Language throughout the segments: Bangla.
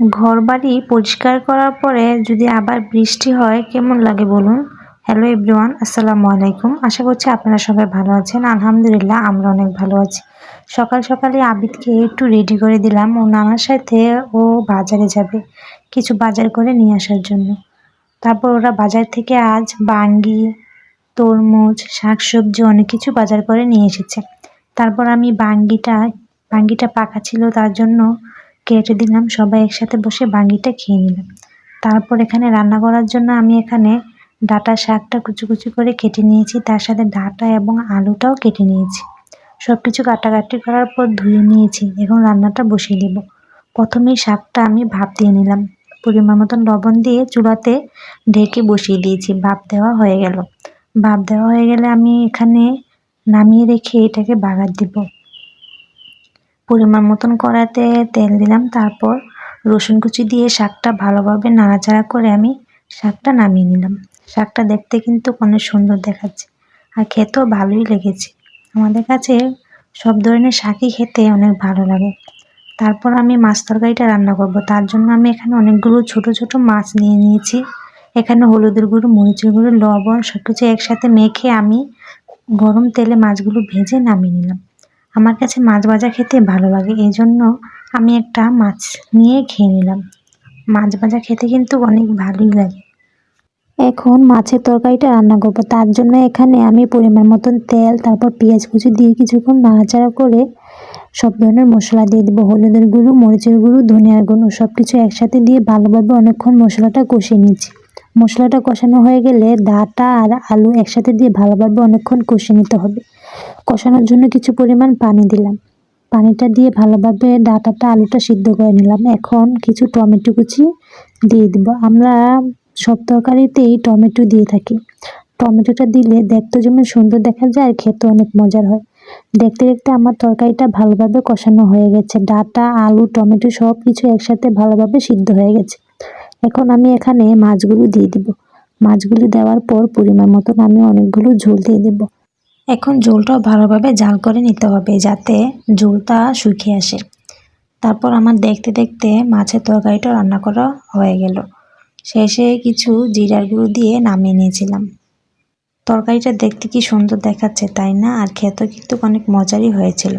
ঘর বাড়ি পরিষ্কার করার পরে যদি আবার বৃষ্টি হয়, কেমন লাগে বলুন? হ্যালো এভরিওয়ান আসসালামু আলাইকুম। আশা করছি আপনারা সবাই ভালো আছেন। আলহামদুলিল্লাহ, আমরা অনেক ভালো আছি। সকাল সকালে আবিদকে একটু রেডি করে দিলাম। ও নানার সাথে ও বাজারে যাবে, কিছু বাজার করে নিয়ে আসার জন্য। তারপর ওরা বাজার থেকে আজ বাঙ্গি, তরমুজ, শাকসবজি অনেক কিছু বাজার করে নিয়ে এসেছে। তারপর আমি বাঙ্গিটা বাঙ্গিটা পাকা ছিল তার জন্য কেটে দিলাম, সবাই একসাথে বসে বাঙ্গিটা খেয়ে নিলাম। তারপর এখানে রান্না করার জন্য আমি এখানে ডাটা শাকটা কুচি কুচি করে কেটে নিয়েছি, তার সাথে ডাটা এবং আলুটাও কেটে নিয়েছি। সব কিছু কাটাকাটি করার পর ধুয়ে নিয়েছি, এখন রান্নাটা বসিয়ে দেব। প্রথমেই শাকটা আমি ভাপ দিয়ে নিলাম। পরিমাণ মতন লবণ দিয়ে চুলাতে ঢেকে বসিয়ে দিয়েছি, ভাপ দেওয়া হয়ে গেল। ভাপ দেওয়া হয়ে গেলে আমি এখানে নামিয়ে রেখে এটাকে বাগার দিব। পরিমাণ মতন কড়াতে তেল দিলাম, তারপর রসুন কুচি দিয়ে শাকটা ভালোভাবে নাড়াচাড়া করে আমি শাকটা নামিয়ে নিলাম। শাকটা দেখতে কিন্তু অনেক সুন্দর দেখাচ্ছে আর খেতেও ভালোই লেগেছে। আমাদের কাছে সব ধরনের শাকই খেতে অনেক ভালো লাগে। তারপর আমি মাছ তরকারিটা রান্না করব, তার জন্য আমি এখানে অনেকগুলো ছোট ছোট মাছ নিয়ে নিয়েছি। এখানে হলুদের গুঁড়ো, মরিচের গুঁড়ো, লবণ সব কিছু একসাথে মেখে আমি গরম তেলে মাছগুলো ভেজে নামিয়ে নিলাম। আমার কাছে মাছ ভাজা খেতে ভালো লাগে, এই জন্য আমি একটা মাছ নিয়ে খেয়ে নিলাম। মাছ ভাজা খেতে কিন্তু অনেক ভালোই লাগে। এখন মাছের তরকারিটা রান্না করব। তার জন্য এখানে আমি পরিমাণ মতন তেল, তারপর পেঁয়াজ কুচি দিয়ে কিছুক্ষণ নাড়াচাড়া করে সব ধরনের মশলা দিয়ে দেবো। হলুদের গুঁড়ো, মরিচের গুঁড়ো, ধনিয়ার গুঁড়ো সব কিছু একসাথে দিয়ে ভালোভাবে অনেকক্ষণ মশলাটা কষিয়ে নিচ্ছি। মশলাটা কষানো হয়ে গেলে ডাটা আর আলু একসাথে দিয়ে ভালোভাবে অনেকক্ষণ কষিয়ে নিতে হবে। কষানোর জন্য কিছু পরিমাণ পানি দিলাম। পানিটা দিয়ে ভালোভাবে ডাটাটা, আলুটা সিদ্ধ করে নিলাম। এখন কিছু টমেটো কুচি দিয়ে দিব। আমরা সব তরকারিতেই টমেটো দিয়ে থাকি। টমেটোটা দিলে দেখতে যেমন সুন্দর দেখা যায় খেতে অনেক মজার হয়। দেখতে দেখতে আমার তরকারিটা ভালোভাবে কষানো হয়ে গেছে। ডাটা, আলু, টমেটো সব কিছু একসাথে ভালোভাবে সিদ্ধ হয়ে গেছে। এখন আমি এখানে মাছগুলো দিয়ে দিব। মাছগুলো দেওয়ার পর পরিমাণ মতন আমি অনেকগুলো ঝোল দিয়ে দেবো। এখন ঝোলটাও ভালোভাবে জাল করে নিতে হবে যাতে ঝোলটা শুকিয়ে আসে। তারপর আমার দেখতে দেখতে মাছের তরকারিটা রান্না করা হয়ে গেল। শেষে কিছু জিরার গুঁড়ো দিয়ে নামিয়ে নিয়েছিলাম। তরকারিটা দেখতে কি সুন্দর দেখাচ্ছে, তাই না? আর খেতে কিন্তু অনেক মজারই হয়েছিল।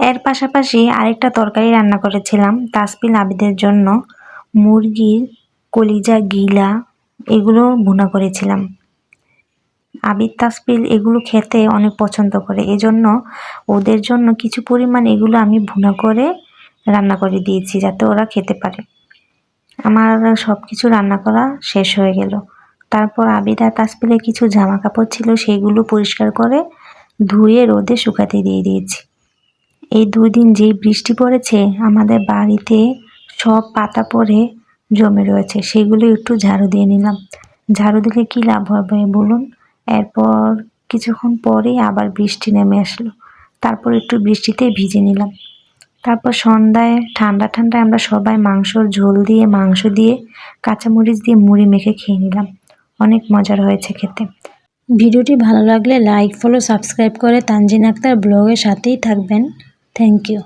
এর পাশাপাশি আরেকটা তরকারি রান্না করেছিলাম তাসপিল আবিদের জন্য। মুরগির কলিজা, গিলা, এগুলো ভুনা করেছিলাম। আবির তাসপিল এগুলো খেতে অনেক পছন্দ করে। এজন্য ওদের জন্য কিছু পরিমাণ এগুলো আমি ভুনা করে রান্না করে দিয়েছি যাতে ওরা খেতে পারে। আমার সব কিছু রান্না করা শেষ হয়ে গেল। তারপর আবিদ আর তাসপিলের কিছু জামা কাপড় ছিল সেগুলো পরিষ্কার করে ধুয়ে রোদে শুকাতে দিয়ে দিয়েছি। এই দুই দিন যেই বৃষ্টি পড়েছে, আমাদের বাড়িতে সব পাতা পড়ে জমে রয়েছে। সেগুলো একটু ঝাড়ু দিয়ে নিলাম। ঝাড়ু দিলে কী লাভ হবে বলুন? এরপর কিছুক্ষণ পরেই আবার বৃষ্টি নেমে আসলো। তারপর একটু বৃষ্টিতে ভিজে নিলাম। তারপর সন্ধ্যায় ঠান্ডা ঠান্ডায় আমরা সবাই মাংসর ঝোল দিয়ে, মাংস দিয়ে, কাঁচামরিচ দিয়ে মুড়ি মেখে খেয়ে নিলাম। অনেক মজার হয়েছে খেতে। ভিডিওটি ভালো লাগলে লাইক, ফলো, সাবস্ক্রাইব করে তানজিন আক্তার ব্লগের সাথেই থাকবেন। Thank you.